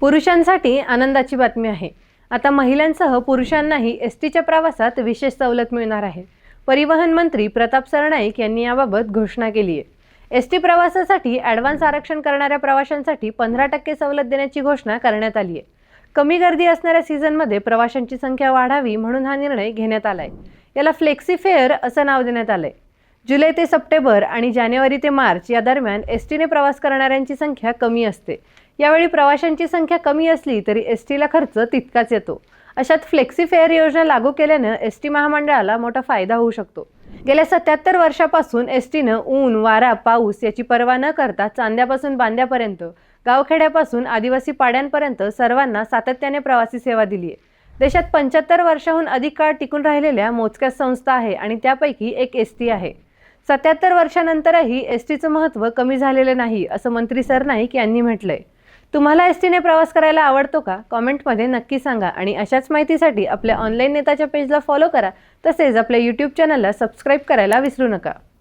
पुरुषांसाठी आनंदाची बातमी आहे. आता महिलांसह पुरुषांनाही एस टीच्या प्रवासात विशेष सवलत मिळणार आहे. परिवहन मंत्री प्रताप सरनाईक यांनी याबाबत घोषणा केली आहे. एस टी प्रवासासाठी ॲडव्हान्स आरक्षण करणाऱ्या प्रवाशांसाठी पंधरा टक्के सवलत देण्याची घोषणा करण्यात आली आहे. कमी गर्दी असणाऱ्या सीझनमध्ये प्रवाशांची संख्या वाढावी म्हणून हा निर्णय घेण्यात आला आहे याला फ्लेक्सी फेअर असं नाव देण्यात आलं आहे जुलै ते सप्टेंबर आणि जानेवारी ते मार्च या दरम्यान एस टीने प्रवास करणाऱ्यांची संख्या कमी असते. यावेळी प्रवाशांची संख्या कमी असली तरी एस टीला खर्च तितकाच येतो. अशात फ्लेक्सी फेअर योजना लागू केल्यानं एस टी महामंडळाला मोठा फायदा होऊ शकतो. गेल्या सत्याहत्तर वर्षापासून एस टीनं ऊन वारा पाऊस याची पर्वा न करता चांद्यापासून बांद्यापर्यंत गावखेड्यापासून आदिवासी पाड्यांपर्यंत सर्वांना सातत्याने प्रवासी सेवा दिली आहे देशात पंच्याहत्तर वर्षाहून अधिक काळ टिकून राहिलेल्या मोजक्या संस्था आहे आणि त्यापैकी एक एस टी आहे. सत्याहत्तर वर्षानंतरही एस टीचं महत्त्व कमी झालेलं नाही असं मंत्री सरनाईक यांनी म्हटलंय. तुम्हाला एस टीने प्रवास करायला आवडतो का? कॉमेंटमध्ये नक्की सांगा आणि अशाच माहितीसाठी आपल्या ऑनलाईन नेताच्या पेजला फॉलो करा. तसेच आपल्या यूट्यूब चॅनलला सबस्क्राईब करायला विसरू नका.